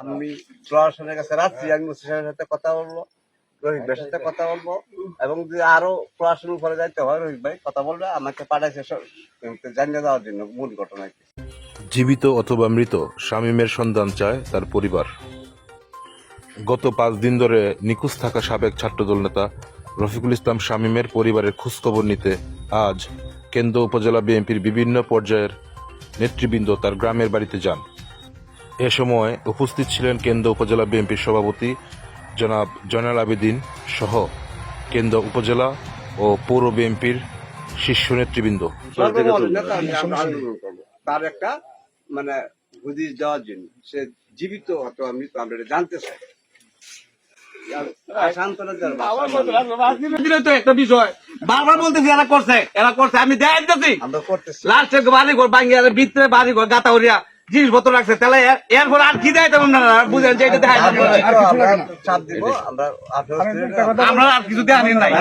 আমি প্রশাসনের কাছে রাখছি, আমি সাহেবের সাথে কথা বলব রোহিত ভাইয়ের সাথে কথা বলব, এবং যদি আরও প্রশাসন উপরে যাইতে হয় রোহিত ভাই কথা বলবে, আমাকে পাঠাইছে জানিয়ে দেওয়ার জন্য মূল ঘটনা জীবিত অথবা মৃত শামীমের সন্ধান চায় তার পরিবার। গত পাঁচ দিন ধরে নিখোঁজ থাকা সাবেক ছাত্রদল নেতা রফিকুল ইসলাম শামীমের পরিবারের খোঁজখবর নিতে আজ কেন্দ্র উপজেলা বিএনপির বিভিন্ন পর্যায়ের নেতৃবৃন্দ তার গ্রামের বাড়িতে যান। এ সময় উপস্থিত ছিলেন কেন্দ্র উপজেলা বিএনপির সভাপতি জনাব জয়নাল আবেদিন সহ কেন্দ্র উপজেলা ও পৌর বিএনপির শীর্ষ নেতৃবৃন্দ। আমি আমরা তার একটা মানে হুদিস দেওয়ার জন্য। সে জীবিত অথবা মৃত আমরা এটা জানতে চাই। আর সান্ত্বনা দেওয়ার ভাষা রাজনীতির তো একটা বিষয়। বারবার বলতেছি এরা করছে এরা করছে। আমি দিতেছি। লাস্টে বাড়ি ঘর ভাঙিয়ে ভিতরে বাড়ি ঘর গাতা উড়িয়া জিনিসপত্র রাখছে তাহলে এর- এরপর আর কি দেয় তেমন বুঝেন যে এটা আমরা আর কিছু দেখানি নাই।